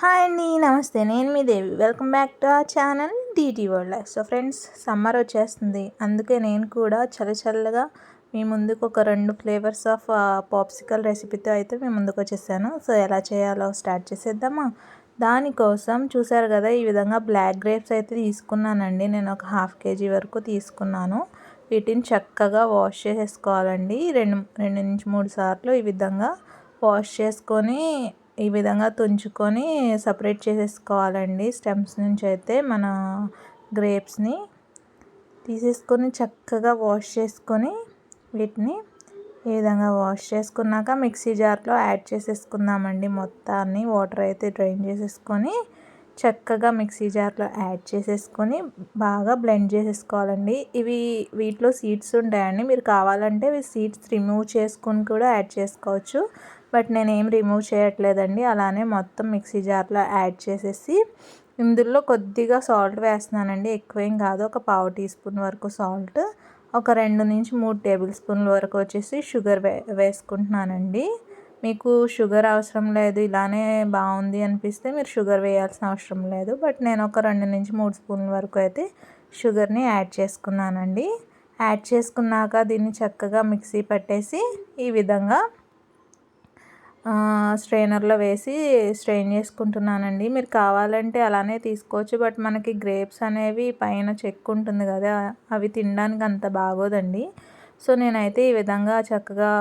Hi అండి నమస్తే. నేను మీ Devi. Welcome back to our channel DT world life so friends summer వచ్చేస్తుంది. అందుకే నేను కూడా చల్లచల్లగా మీ ముందుకు ఒక రెండు ఫ్లేవర్స్ ఆఫ్ పాప్సికల్ రెసిపీతో అయితే మీ ముందుకు వచ్చేసాను. సో ఎలా చేయాలో స్టార్ట్ చేసేద్దామా? దానికోసం చూసారు కదా ఈ విధంగా బ్లాక్ గ్రేప్స్ అయితే తీసుకున్నానండి. నేను ఒక హాఫ్ కేజీ వరకు తీసుకున్నాను. వీటిని చక్కగా వాష్ చేసేసుకోవాలండి. రెండు రెండు నుంచి మూడు సార్లు ఈ విధంగా వాష్ చేసుకొని ఈ విధంగా తుంచుకొని సపరేట్ చేసేసుకోవాలండి. స్టెమ్స్ నుంచి అయితే మన గ్రేప్స్ని తీసేసుకొని చక్కగా వాష్ చేసుకొని వీటిని ఈ విధంగా వాష్ చేసుకున్నాక మిక్సీ జార్లో యాడ్ చేసేసుకుందామండి మొత్తాన్ని. వాటర్ అయితే డ్రైన్ చేసేసుకొని చక్కగా మిక్సీ జార్లో యాడ్ చేసేసుకొని బాగా బ్లెండ్ చేసేసుకోవాలండి. ఇవి వీటిలో సీడ్స్ ఉంటాయండి. మీరు కావాలంటే ఇవి సీడ్స్ రిమూవ్ చేసుకొని కూడా యాడ్ చేసుకోవచ్చు. బట్ నేను ఏం రిమూవ్ చేయట్లేదండి. అలానే మొత్తం మిక్సీ జార్లో యాడ్ చేసేసి ఇందులో కొద్దిగా సాల్ట్ వేస్తున్నానండి. ఎక్కువేం కాదు. ఒక పావు టీ స్పూన్ వరకు సాల్ట్ ఒక రెండు నుంచి మూడు టేబుల్ స్పూన్ల వరకు వచ్చేసి షుగర్ వే వేసుకుంటున్నానండి. మీకు షుగర్ అవసరం లేదు. ఇలానే బాగుంది అనిపిస్తే మీరు షుగర్ వేయాల్సిన అవసరం లేదు. బట్ నేను ఒక రెండు నుంచి మూడు స్పూన్ల వరకు అయితే షుగర్ని యాడ్ చేసుకున్నానండి. యాడ్ చేసుకున్నాక దీన్ని చక్కగా మిక్సీ పట్టేసి ఈ విధంగా స్ట్రైనర్లో వేసి స్ట్రెయిన్ చేసుకుంటున్నానండి. మీరు కావాలంటే అలానే తీసుకోవచ్చు బట్ మనకి గ్రేప్స్ అనేవి పైన చెక్కు ఉంటుంది కదా అవి తినడానికి అంత బాగోదండి. సో నేనైతే ఈ విధంగా చక్కగా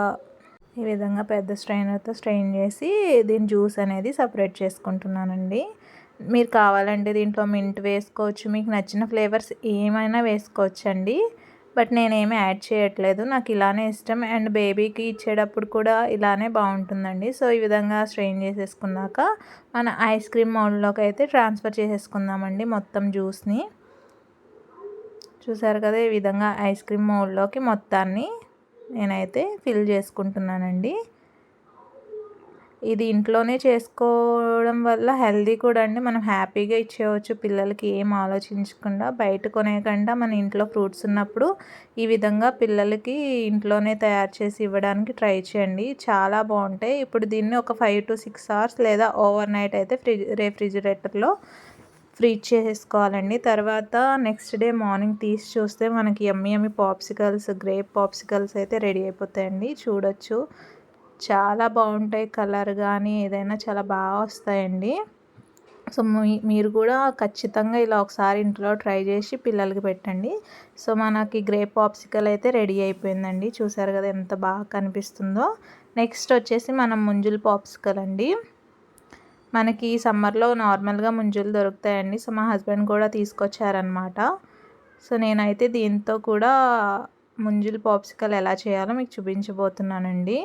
ఈ విధంగా పెద్ద స్ట్రైనర్తో స్ట్రెయిన్ చేసి దీని జ్యూస్ అనేది సపరేట్ చేసుకుంటున్నానండి. మీరు కావాలంటే దీంట్లో మింట్ వేసుకోవచ్చు మీకు నచ్చిన ఫ్లేవర్స్ ఏమైనా వేసుకోవచ్చండి. బట్ నేనేమి యాడ్ చేయట్లేదు. నాకు ఇలానే ఇష్టం. అండ్ బేబీకి ఇచ్చేటప్పుడు కూడా ఇలానే బాగుంటుందండి. సో ఈ విధంగా స్ట్రెయిన్ చేసేసుకున్నాక మన ఐస్ క్రీమ్ మౌల్డ్లోకి అయితే ట్రాన్స్ఫర్ చేసేసుకుందామండి మొత్తం జ్యూస్ని. చూసారు కదా ఈ విధంగా ఐస్ క్రీమ్ మౌల్డ్లోకి మొత్తాన్ని నేనైతే ఫిల్ చేసుకుంటున్నానండి. ఇది ఇంట్లోనే చేసుకోవడం వల్ల హెల్దీ కూడా అండి. మనం హ్యాపీగా ఇచ్చేయవచ్చు పిల్లలకి ఏం ఆలోచించకుండా బయట కొనేకుండా మన ఇంట్లో ఫ్రూట్స్ ఉన్నప్పుడు ఈ విధంగా పిల్లలకి ఇంట్లోనే తయారు చేసి ఇవ్వడానికి ట్రై చేయండి. చాలా బాగుంటాయి. ఇప్పుడు దీన్ని ఒక ఫైవ్ టు సిక్స్ అవర్స్ లేదా ఓవర్ నైట్ అయితే ఫ్రిడ్జ్ రెఫ్రిజిరేటర్లో ఫ్రీజ్ చేసుకోవాలండి. తర్వాత నెక్స్ట్ డే మార్నింగ్ తీసి చూస్తే మనకి ఎమ్మి ఎమ్మి పాప్సికల్స్ గ్రేప్ పాప్సికల్స్ అయితే రెడీ అయిపోతాయండి. చూడొచ్చు. చాలా బాగుంటాయి కలర్ కానీ ఏదైనా చాలా బాగా వస్తాయండి. సో మీరు కూడా ఖచ్చితంగా ఇలా ఒకసారి ఇంట్లో ట్రై చేసి పిల్లలకి పెట్టండి. సో మనకి గ్రేప్ పాప్సికల్ అయితే రెడీ అయిపోయిందండి. చూసారు కదా ఎంత బాగా కనిపిస్తుందో. నెక్స్ట్ వచ్చేసి మనం ముంజులు పాప్సికల్ అండి. మనకి సమ్మర్లో నార్మల్గా ముంజులు దొరుకుతాయండి. సో మా హస్బెండ్ కూడా తీసుకొచ్చారనమాట సో నేనైతే దీంతో కూడా ముంజులు పాప్సికల్ ఎలా చేయాలో మీకు చూపించబోతున్నానండి.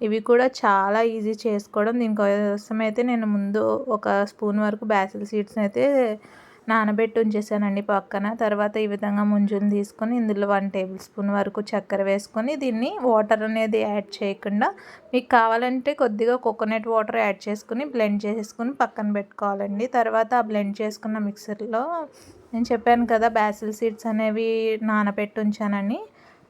ఇవి కూడా చాలా ఈజీ చేసుకోవడం. దీనికోసం అయితే నేను ముందు ఒక స్పూన్ వరకు బ్యాసిల్ సీడ్స్ అయితే నానబెట్టి ఉంచేసానండి పక్కన. తర్వాత ఈ విధంగా ముంజుని తీసుకొని ఇందులో వన్ టేబుల్ స్పూన్ వరకు చక్కెర వేసుకొని దీన్ని వాటర్ అనేది యాడ్ చేయకుండా మీకు కావాలంటే కొద్దిగా కోకోనట్ వాటర్ యాడ్ చేసుకుని బ్లెండ్ చేసుకుని పక్కన పెట్టుకోవాలండి. తర్వాత ఆ బ్లెండ్ చేసుకున్న మిక్సర్లో నేను చెప్పాను కదా బ్యాసిల్ సీడ్స్ అనేవి నానబెట్టి ఉంచానని.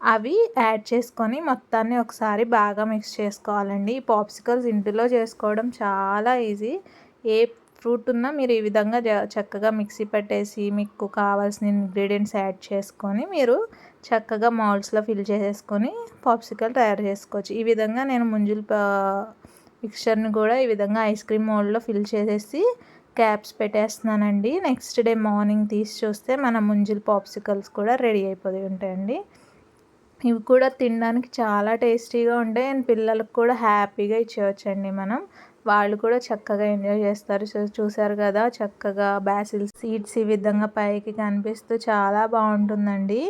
అవి యాడ్ చేసుకొని మొత్తాన్ని ఒకసారి బాగా మిక్స్ చేసుకోవాలండి. ఈ పాప్సికల్స్ ఇంటిలో చేసుకోవడం చాలా ఈజీ ఏ ఫ్రూట్ ఉన్నా మీరు ఈ విధంగా చక్కగా మిక్సీ పెట్టేసి మీకు కావాల్సిన ఇంగ్రీడియంట్స్ యాడ్ చేసుకొని మీరు చక్కగా మౌల్డ్స్లో ఫిల్ చేసేసుకొని పాప్సికల్ తయారు చేసుకోవచ్చు. ఈ విధంగా నేను ముంజులు మిక్చర్ని కూడా ఈ విధంగా ఐస్ క్రీమ్ మోల్డ్లో ఫిల్ చేసేసి క్యాప్స్ పెట్టేస్తున్నానండి. నెక్స్ట్ డే మార్నింగ్ తీసి చూస్తే మన ముంజులు పాప్సికల్స్ కూడా రెడీ అయిపోయి ఉంటాయండి. ఇవి కూడా తినడానికి చాలా టేస్టీగా ఉంటాయి. అండ్ పిల్లలకు కూడా హ్యాపీగా ఇచ్చేయచ్చండి మనం. వాళ్ళు కూడా చక్కగా ఎంజాయ్ చేస్తారు. చూసారు కదా చక్కగా బ్యాసిల్ సీడ్స్ ఈ విధంగా పైకి కనిపిస్తూ చాలా బాగుంటుందండి.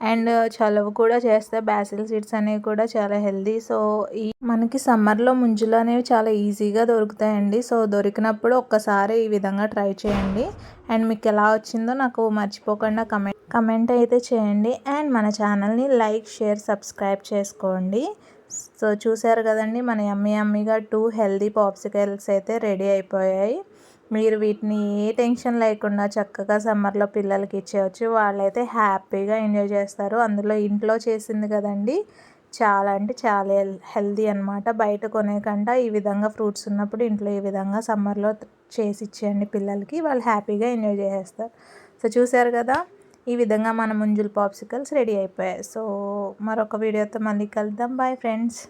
అండ్ చలవ కూడా చేస్తే బ్యాసిల్ సీడ్స్ అనేవి కూడా చాలా హెల్దీ సో ఈ మనకి సమ్మర్లో ముంజులు అనేవి చాలా ఈజీగా దొరుకుతాయండి. సో దొరికినప్పుడు ఒక్కసారి ఈ విధంగా ట్రై చేయండి. అండ్ మీకు ఎలా వచ్చిందో నాకు మర్చిపోకుండా కమెంట్ కమెంట్ అయితే చేయండి. అండ్ మన ఛానల్ని లైక్ షేర్ సబ్స్క్రైబ్ చేసుకోండి. సో చూసారు కదండి మన యమ్మీ అమ్మిగా టూ హెల్దీ పాప్సికల్స్ అయితే రెడీ అయిపోయాయి. మీరు వీటిని ఏ టెన్షన్ లేకుండా చక్కగా సమ్మర్లో పిల్లలకి ఇచ్చేయచ్చు. వాళ్ళైతే హ్యాపీగా ఎంజాయ్ చేస్తారు. అందులో ఇంట్లో చేసింది కదండి చాలా అంటే చాలా హెల్ హెల్దీ అనమాట బయట కొనే కంట ఈ విధంగా ఫ్రూట్స్ ఉన్నప్పుడు ఇంట్లో ఈ విధంగా సమ్మర్లో చేసి ఇచ్చేయండి పిల్లలకి. వాళ్ళు హ్యాపీగా ఎంజాయ్ చేసేస్తారు. సో చూసారు కదా ఈ విధంగా మన ముంజులు పాప్సికల్స్ రెడీ అయిపోయాయి. సో మరొక వీడియోతో మళ్ళీ కలుద్దాం. Bye friends.